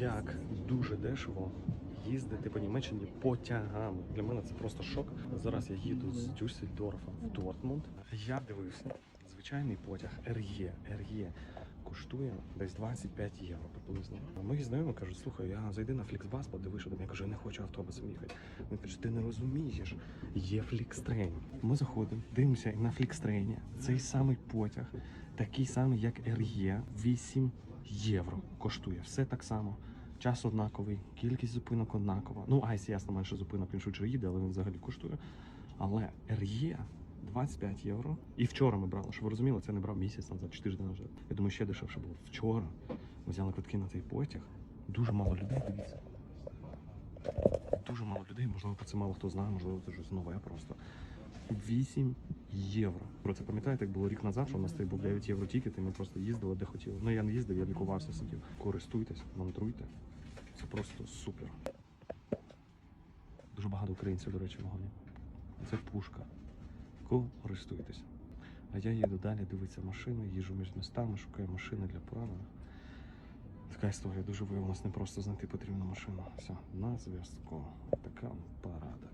як дуже дешево їздити по Німеччині потягами. Для мене це просто шок. Зараз я їду з Дюссельдорфа в Дортмунд. Я дивився, звичайний потяг РЄ. РЄ коштує десь 25 євро приблизно. Мої знайомі кажуть, слухай, я зайди на Фліксбас, подиви, що там. Я кажу, я не хочу автобусом їхати. Він каже, ти не розумієш, є Флікстрейн. Ми заходимо, дивимося на Флікстрейні. Цей самий потяг, такий самий, як РЄ, 8 євро коштує. Все так само. Час однаковий, кількість зупинок однакова. Ну, айс, ясно, менше зупинок, він швидше їде, але він взагалі коштує. Але РЄ 25 євро. І вчора ми брали, щоб ви розуміли, це не брав місяць назад, 4 дні назад. Я думаю, ще дешевше було. Вчора ми взяли квитки на цей потяг. Дуже мало людей, дивіться. Дуже мало людей, можливо, про це мало хто знає, можливо, це щось нове просто. 8 євро. Про це пам'ятаєте, як було рік назад, що у нас цей був 9 євро тікет, і ми просто їздили де хотіли. Ну я не їздив, я лікувався, сидів. Користуйтесь, мандруйте. Це просто супер. Дуже багато українців, до речі, в вагоні. Це пушка. Користуйтесь. А я їду далі, дивитися машини, їжджу між містами, шукаю машини для поранених. Така історія дуже виявилась не просто знайти потрібну машину. Все, на зв'язку. Така парада.